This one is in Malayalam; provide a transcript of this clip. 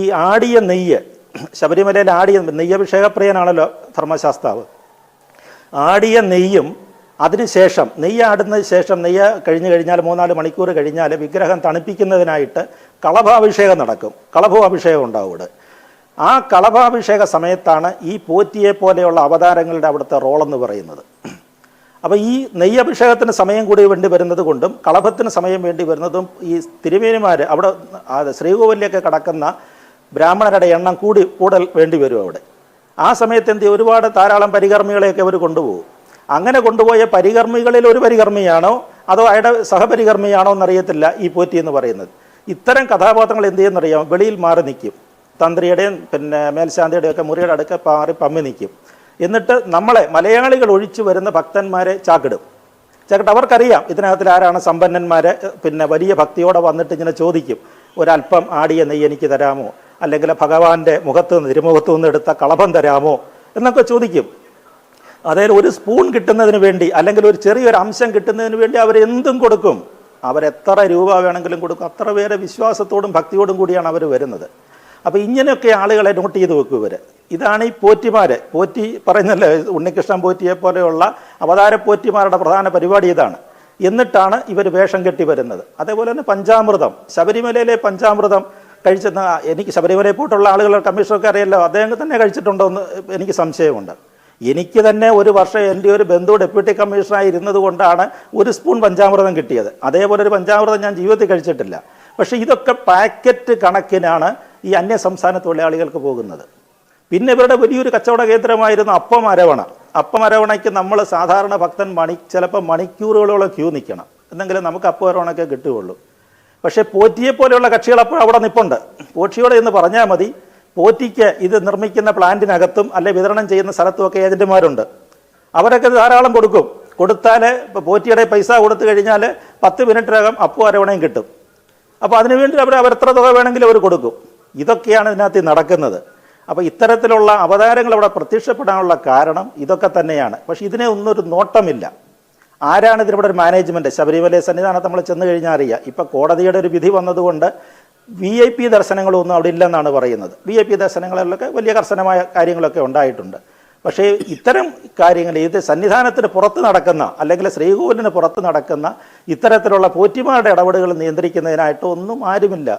ഈ ആടിയ നെയ്യ് ശബരിമലയിൽ ആടിയ നെയ്യഭിഷേകപ്രിയനാണല്ലോ ധർമ്മശാസ്താവ്. ആടിയ നെയ്യും അതിനുശേഷം നെയ്യ് ആടുന്നതിന് ശേഷം നെയ്യ് കഴിഞ്ഞ് കഴിഞ്ഞാൽ മൂന്നാൽ മണിക്കൂർ കഴിഞ്ഞാൽ വിഗ്രഹം തണുപ്പിക്കുന്നതിനായിട്ട് കളഭാഭിഷേകം നടക്കും. കളഭാഭിഷേകം ഉണ്ടാവും ഇവിടെ. ആ കളഭാഭിഷേക സമയത്താണ് ഈ പോറ്റിയെ പോലെയുള്ള അവതാരങ്ങളുടെ അവിടുത്തെ റോളെന്ന് പറയുന്നത്. അപ്പോൾ ഈ നെയ്യഭിഷേകത്തിന് സമയം കൂടി വേണ്ടി വരുന്നത് കൊണ്ടും കളഭത്തിന് സമയം വേണ്ടി വരുന്നതും ഈ തിരുമേനിമാർ അവിടെ ശ്രീകോവിലേക്ക് കടക്കുന്ന ബ്രാഹ്മണരുടെ എണ്ണം കൂടി കൂടൽ വേണ്ടി വരും അവിടെ. ആ സമയത്ത് എന്ത്? ഒരുപാട് ധാരാളം പരികർമ്മികളെയൊക്കെ അവർ കൊണ്ടുപോകും. അങ്ങനെ കൊണ്ടുപോയ പരികർമ്മികളിൽ ഒരു പരികർമ്മിയാണോ? അതോ അയാളുടെ സഹപരികർമ്മിയാണോ എന്നറിയത്തില്ല ഈ പോറ്റി എന്ന് പറയുന്നത്. ഇത്തരം കഥാപാത്രങ്ങൾ എന്ത് ചെയ്യുന്നറിയാം വെളിയിൽ മാറി നിൽക്കും. തന്ത്രിയുടെയും പിന്നെ മേൽശാന്തിയുടെയും ഒക്കെ മുറിയുടെ അടുക്ക മാറി പമ്മി നിൽക്കും. എന്നിട്ട് നമ്മളെ മലയാളികൾ ഒഴിച്ചു വരുന്ന ഭക്തന്മാരെ ചാക്കിടും. ചാക്കിട്ട് അവർക്കറിയാം ഇതിനകത്തിൽ ആരാണ് സമ്പന്നന്മാരെ. പിന്നെ വലിയ ഭക്തിയോടെ വന്നിട്ട് ഇങ്ങനെ ചോദിക്കും. ഒരല്പം ആടിയ നെയ്യ് എനിക്ക് തരാമോ? അല്ലെങ്കിൽ ഭഗവാന്റെ മുഖത്ത് നിന്ന് തിരുമുഖത്ത് നിന്ന് എടുത്ത കളഭം തരാമോ എന്നൊക്കെ ചോദിക്കും. അതായത് ഒരു സ്പൂൺ കിട്ടുന്നതിന് വേണ്ടി അല്ലെങ്കിൽ ഒരു ചെറിയൊരു അംശം കിട്ടുന്നതിന് വേണ്ടി അവർ എന്തും കൊടുക്കും. അവരെത്ര രൂപ വേണമെങ്കിലും കൊടുക്കും. അത്ര പേരെ വിശ്വാസത്തോടും ഭക്തിയോടും കൂടിയാണ് അവർ വരുന്നത്. അപ്പോൾ ഇങ്ങനെയൊക്കെ ആളുകളെ നോട്ട് ചെയ്ത് വെക്കും ഇവർ ഇതാണ് ഈ പോറ്റിമാർ പോറ്റി പറയുന്നല്ലേ ഉണ്ണികൃഷ്ണൻ പോറ്റിയെ പോലെയുള്ള അവതാര പോറ്റിമാരുടെ പ്രധാന പരിപാടി ഇതാണ്. എന്നിട്ടാണ് ഇവർ വേഷം കെട്ടി വരുന്നത്. അതേപോലെ തന്നെ പഞ്ചാമൃതം. ശബരിമലയിലെ പഞ്ചാമൃതം കഴിച്ചെന്ന എനിക്ക് ശബരിമലയിൽ പോയിട്ടുള്ള ആളുകൾ കമ്മീഷനൊക്കെ അറിയാലോ അദ്ദേഹം തന്നെ കഴിച്ചിട്ടുണ്ടോ എന്ന് എനിക്ക് സംശയമുണ്ട്. എനിക്ക് തന്നെ ഒരു വർഷം എന്റെ ഒരു ബന്ധു ഡെപ്യൂട്ടി കമ്മീഷണറായി ഇരുന്നത് കൊണ്ടാണ് ഒരു സ്പൂൺ പഞ്ചാമൃതം കിട്ടിയത്. അതേപോലെ ഒരു പഞ്ചാമൃതം ഞാൻ ജീവിതത്തിൽ കഴിച്ചിട്ടില്ല. പക്ഷേ ഇതൊക്കെ പാക്കറ്റ് കണക്കിനാണ് ഈ അന്യ സംസ്ഥാന തൊഴിലാളികൾക്ക് പോകുന്നത്. പിന്നെ ഇവരുടെ വലിയൊരു കച്ചവട കേന്ദ്രമായിരുന്നു അപ്പം അരവണ. അപ്പം അരവണയ്ക്ക് നമ്മൾ സാധാരണ ഭക്തൻ മണി ചിലപ്പോൾ മണിക്കൂറുകളോളം ക്യൂ നിൽക്കണം. എന്നെങ്കിലും നമുക്ക് അപ്പം അരവണയ്ക്ക് കിട്ടുകയുള്ളൂ. പക്ഷേ പോറ്റിയെ പോലെയുള്ള കക്ഷികൾ അപ്പോൾ അവിടെ നിപ്പുണ്ട്. പോറ്റിയോടെ എന്ന് പറഞ്ഞാൽ മതി പോറ്റിക്ക് ഇത് നിർമ്മിക്കുന്ന പ്ലാന്റിനകത്തും അല്ലെ വിതരണം ചെയ്യുന്ന സ്ഥലത്തുമൊക്കെ ഏജന്റുമാരുണ്ട്. അവരൊക്കെ ധാരാളം കൊടുക്കും. കൊടുത്താൽ പോറ്റിയുടെ പൈസ കൊടുത്തു കഴിഞ്ഞാൽ പത്ത് മിനിറ്റിനകം അപ്പോൾ അരവണയും കിട്ടും. അപ്പോൾ അതിനുവേണ്ടി അവർ അവർ എത്ര തുക വേണമെങ്കിലും അവർ കൊടുക്കും. ഇതൊക്കെയാണ് ഇതിനകത്ത് നടക്കുന്നത്. അപ്പോൾ ഇത്തരത്തിലുള്ള അവതാരങ്ങൾ അവിടെ പ്രത്യക്ഷപ്പെടാനുള്ള കാരണം ഇതൊക്കെ തന്നെയാണ്. പക്ഷേ ഇതിനെ ഒന്നൊരു നോട്ടമില്ല. ആരാണ് ഇതിനിവിടെ ഒരു മാനേജ്മെന്റ് ശബരിമല സന്നിധാനത്ത് നമ്മൾ ചെന്ന് കഴിഞ്ഞാൽ അറിയാം. ഇപ്പോൾ കോടതിയുടെ ഒരു വിധി വന്നതുകൊണ്ട് വി ഐ പി ദർശനങ്ങളൊന്നും അവിടെ ഇല്ലെന്നാണ് പറയുന്നത്. വി ഐ പി ദർശനങ്ങളിലൊക്കെ വലിയ കർശനമായ കാര്യങ്ങളൊക്കെ ഉണ്ടായിട്ടുണ്ട്. പക്ഷേ ഇത്തരം കാര്യങ്ങൾ ഇത് സന്നിധാനത്തിന് പുറത്ത് നടക്കുന്ന അല്ലെങ്കിൽ ശ്രീകോവിലിന് പുറത്ത് നടക്കുന്ന ഇത്തരത്തിലുള്ള പോറ്റിമാരുടെ ഇടപെടലുകൾ നിയന്ത്രിക്കുന്നതിനായിട്ട് ഒന്നും ആരുമില്ല.